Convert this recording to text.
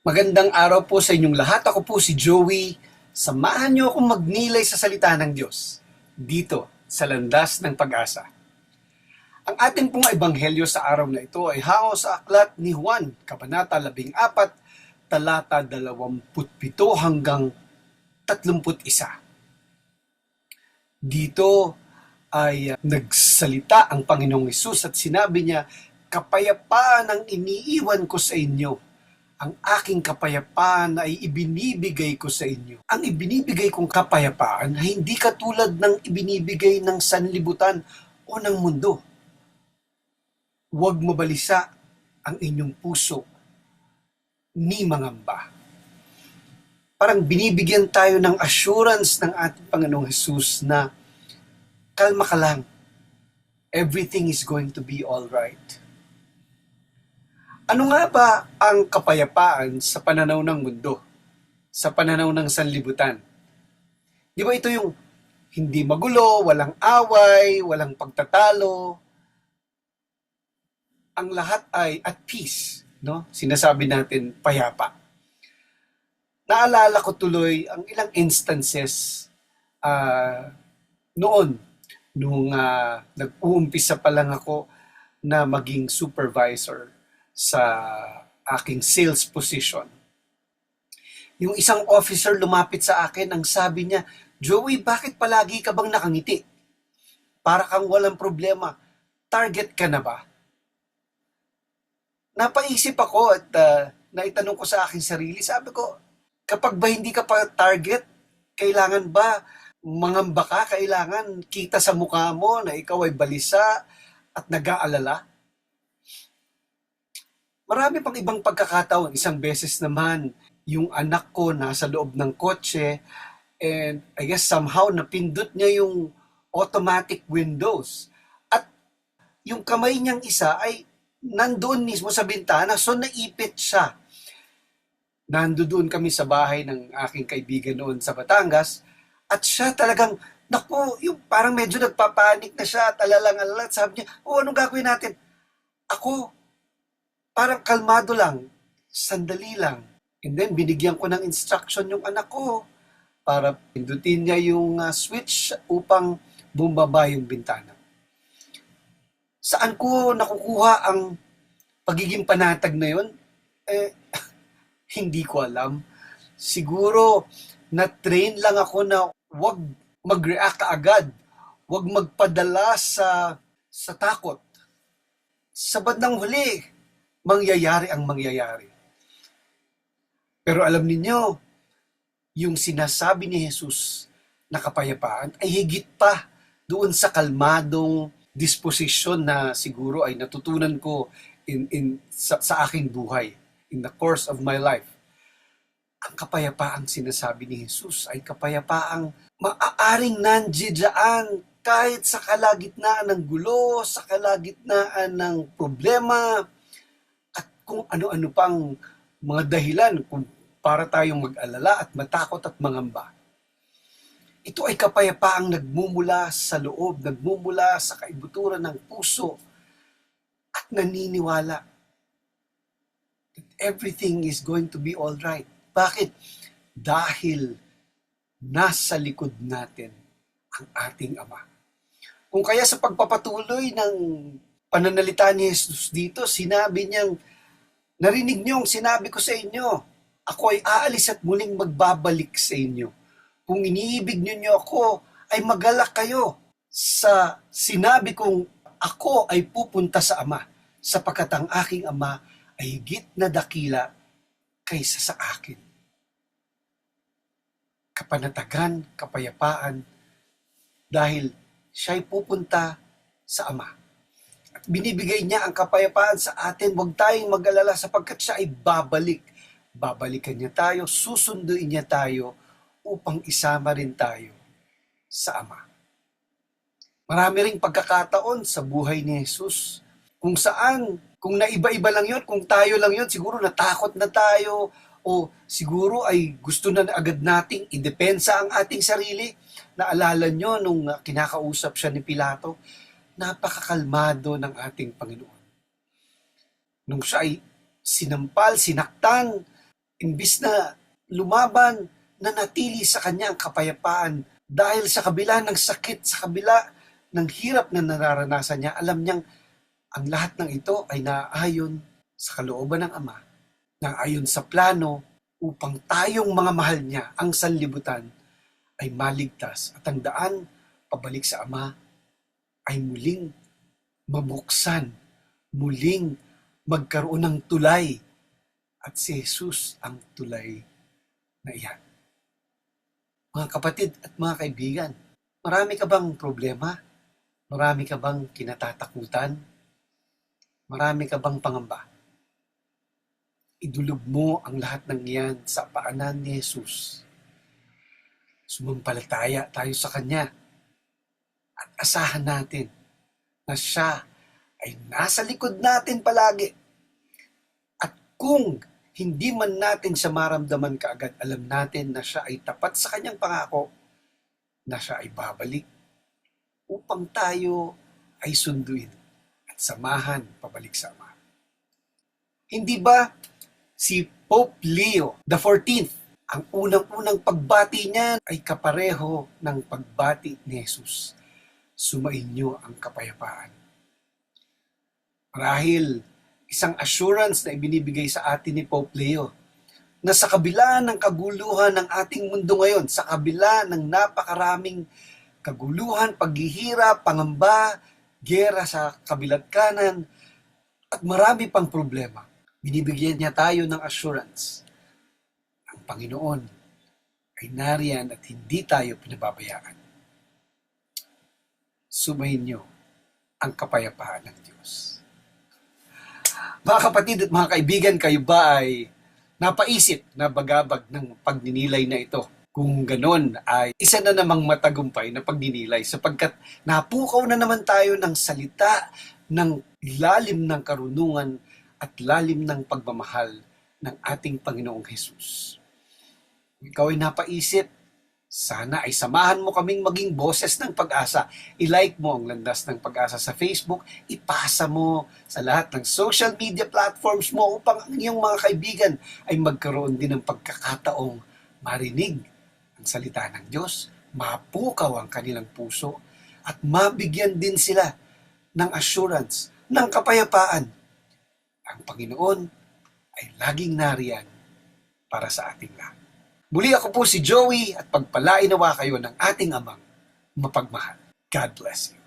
Magandang araw po sa inyong lahat. Ako po si Joey. Samahan niyo akong magnilay sa salita ng Diyos dito sa landas ng pag-asa. Ang ating pong ebanghelyo sa araw na ito ay hango sa aklat ni Juan, Kabanata 14, talata 27 hanggang 31. Dito ay uh, nagsalita ang Panginoong Isus at sinabi niya, Kapayapaan ang iniiwan ko sa inyo ang aking kapayapaan ay ibinibigay ko sa inyo. Ang ibinibigay kong kapayapaan ay hindi katulad ng ibinibigay ng sanlibutan o ng mundo. Huwag mabalisa ang inyong puso ni mangamba. Parang binibigyan tayo ng assurance ng ating Panginoong Jesus na kalma ka lang. Everything is going to be all right. Ano nga ba ang kapayapaan sa pananaw ng mundo? Sa pananaw ng sanlibutan? Di ba ito yung hindi magulo, walang away, walang pagtatalo. Ang lahat ay at peace, no? Sinasabi natin payapa. Naalala ko tuloy ang ilang instances uh, noon nung uh, nag-uumpisa pa lang ako na maging supervisor sa aking sales position. Yung isang officer lumapit sa akin, ang sabi niya, Joey, bakit palagi ka bang nakangiti? Para kang walang problema. Target ka na ba? Napaisip ako at uh, naitanong ko sa aking sarili, sabi ko, kapag ba hindi ka pa target, kailangan ba mangamba ka, kailangan kita sa mukha mo na ikaw ay balisa at nag-aalala? Marami pang ibang pagkakataon. Isang beses naman, yung anak ko nasa loob ng kotse and I guess somehow napindot niya yung automatic windows. At yung kamay niyang isa ay nandoon mismo sa bintana so naipit siya. Nandoon kami sa bahay ng aking kaibigan noon sa Batangas at siya talagang Naku, yung parang medyo nagpapanik na siya at alalang-alala. Sabi niya, oh, anong gagawin natin? Ako, parang kalmado lang, sandali lang. And then binigyan ko ng instruction yung anak ko para pindutin niya yung uh, switch upang bumaba yung bintana. Saan ko nakukuha ang pagiging panatag na yun? Eh, hindi ko alam. Siguro, na-train lang ako na wag mag-react agad. Wag magpadala sa sa takot. Sa bandang huli, mangyayari ang mangyayari. Pero alam ninyo, yung sinasabi ni Jesus na kapayapaan ay higit pa doon sa kalmadong disposisyon na siguro ay natutunan ko in, in, sa, sa aking buhay, in the course of my life. Ang kapayapaang sinasabi ni Jesus ay kapayapaang maaaring nandiyan kahit sa kalagitnaan ng gulo, sa kalagitnaan ng problema, kung ano-ano pang mga dahilan kung para tayong mag-alala at matakot at mangamba. Ito ay kapayapaang nagmumula sa loob, nagmumula sa kaibuturan ng puso at naniniwala that everything is going to be all right. Bakit? Dahil nasa likod natin ang ating Ama. Kung kaya sa pagpapatuloy ng pananalita ni Jesus dito, sinabi niyang Narinig niyo ang sinabi ko sa inyo. Ako ay aalis at muling magbabalik sa inyo. Kung iniibig niyo ako, ay magalak kayo sa sinabi kong ako ay pupunta sa Ama, sapagkat ang aking Ama ay higit na dakila kaysa sa akin. Kapanatagan, kapayapaan, dahil siya'y pupunta sa Ama binibigay niya ang kapayapaan sa atin. Huwag tayong mag-alala sapagkat siya ay babalik. Babalikan niya tayo, susunduin niya tayo upang isama rin tayo sa Ama. Marami ring pagkakataon sa buhay ni Jesus kung saan, kung naiba-iba lang yon, kung tayo lang yon, siguro natakot na tayo o siguro ay gusto na agad nating idepensa ang ating sarili. Naalala nyo nung kinakausap siya ni Pilato, napakakalmado ng ating Panginoon. Nung siya ay sinampal, sinaktan, Imbis na lumaban, nanatili sa kanya ang kapayapaan dahil sa kabila ng sakit, sa kabila ng hirap na nararanasan niya, alam niyang ang lahat ng ito ay naayon sa kalooban ng Ama, naayon sa plano upang tayong mga mahal niya, ang sanlibutan, ay maligtas at ang daan pabalik sa Ama ay muling mabuksan, muling magkaroon ng tulay at si Jesus ang tulay na iyan. Mga kapatid at mga kaibigan, marami ka bang problema? Marami ka bang kinatatakutan? Marami ka bang pangamba? Idulog mo ang lahat ng iyan sa paanan ni Jesus. Sumampalataya tayo sa Kanya at asahan natin na siya ay nasa likod natin palagi. At kung hindi man natin siya maramdaman kaagad, alam natin na siya ay tapat sa kanyang pangako na siya ay babalik upang tayo ay sunduin at samahan pabalik sa Ama. Hindi ba si Pope Leo 14th ang unang-unang pagbati niya ay kapareho ng pagbati ni Jesus sumainyo ang kapayapaan. Marahil, isang assurance na ibinibigay sa atin ni Pope Leo na sa kabila ng kaguluhan ng ating mundo ngayon, sa kabila ng napakaraming kaguluhan, paghihirap, pangamba, gera sa kabilat kanan, at marami pang problema, binibigyan niya tayo ng assurance. Ang Panginoon ay nariyan at hindi tayo pinababayaan sumayin niyo ang kapayapaan ng Diyos. Mga kapatid at mga kaibigan, kayo ba ay napaisip na bagabag ng pagninilay na ito? Kung ganon ay isa na namang matagumpay na pagninilay sapagkat napukaw na naman tayo ng salita ng lalim ng karunungan at lalim ng pagmamahal ng ating Panginoong Hesus. Ikaw ay napaisip sana ay samahan mo kaming maging boses ng pag-asa. I-like mo ang landas ng pag-asa sa Facebook, ipasa mo sa lahat ng social media platforms mo upang ang iyong mga kaibigan ay magkaroon din ng pagkakataong marinig ang salita ng Diyos, mapukaw ang kanilang puso, at mabigyan din sila ng assurance, ng kapayapaan. Ang Panginoon ay laging nariyan para sa ating lahat. Muli ako po si Joey at pagpalainawa kayo ng ating amang mapagmahal. God bless you.